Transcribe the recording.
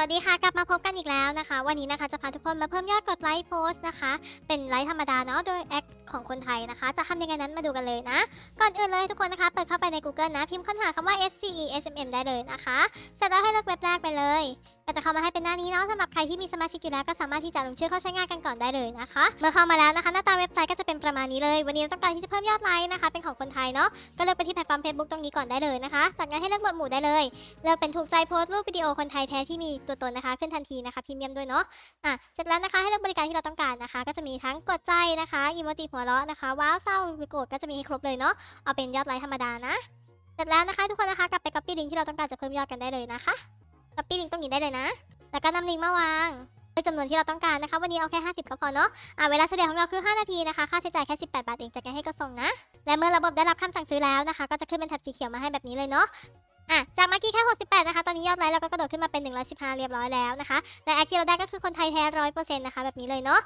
วัสดีค่ะ กลับมาพบกันอีกแล้วนะคะ วันนี้นะคะจะพาทุกคนมาเพิ่มยอดกดไลค์โพสต์นะคะ เป็นไลค์ธรรมดาเนาะโดยแอคของคนไทยนะคะ จะทำยังไงนั้นมาดูกันเลยนะ ก่อนอื่นเลยทุกคนนะคะ เปิดเข้าไปใน Google นะ พิมพ์ค้นหาคำว่า SPE SMM ได้เลยนะคะเสร็จแล้วให้เลือกเว็บแรกไปเลย ก็จะเข้ามาให้เป็นหน้านี้เนาะสำหรับใครที่มีสมาชิกอยู่แล้วก็สามารถที่จะลงชื่อเข้าใช้งานกันก่อนได้เลยนะคะ เมื่อเข้ามาแล้วนะคะ หน้าตาเว็บไซต์ก็จะเป็นประมาณนี้เลย วันนี้เราต้องการที่จะเพิ่มยอดไลค์นะคะ เป็นของคนไทยเนาะก็เลือกไปที่แพลตฟอร์ม Facebook ตรงนี้ก่อนได้เลยนะคะ จากนั้นให้เลือกหมวดหมู่ได้เลยเลือกเป็นถูกใจโพสต์รูปวิดีโอคนไทยแท้ที่มีตัวตนนะคะขึ้นทันทีนะคะพรีเมียมด้วยเนาะอะเสร็จแล้วนะคะให้เลือกบริการที่เราต้องการนะคะ ก็จะมีทั้งกดใจนะคะอีโมจิหัวเราะนะคะว้าวเศร้าหรือโกรธก็จะมีให้ครบเลยเนาะเอาเป็นยอดไลค์ธรรมดานะเสร็จแล้วนะคะทุกคนนะคะกลับไป copy ลิงก์ที่เราต้องการจะเพิ่มยอดกันได้เลยนะคะ ปี้ลิงตรงนี้ได้เลยนะ แล้วก็นำลิงมาวางด้วยจำนวนที่เราต้องการนะคะ วันนี้เอาแค่ 50 ก็พอเนาะอ่าเวลาเฉลี่ยของเราคือ 5 นาทีนะคะ ค่าใช้จ่ายแค่ 18 บาทเองจากนั้นให้ก็ส่งนะ และเมื่อระบบได้รับคำสั่งซื้อแล้วนะคะ ก็จะขึ้นเป็นแถบสีเขียวมาให้แบบนี้เลยเนาะอะจากเมื่อกี้แค่ 68 นะคะ ตอนนี้ยอดไลค์เราก็กระโดดขึ้นมาเป็น 115 เรียบร้อยแล้วนะคะ และแอคที่เราได้ก็คือคนไทยแท้ร้อยเปอร์เซ็นต์นะคะ แบบนี้เลยเนาะ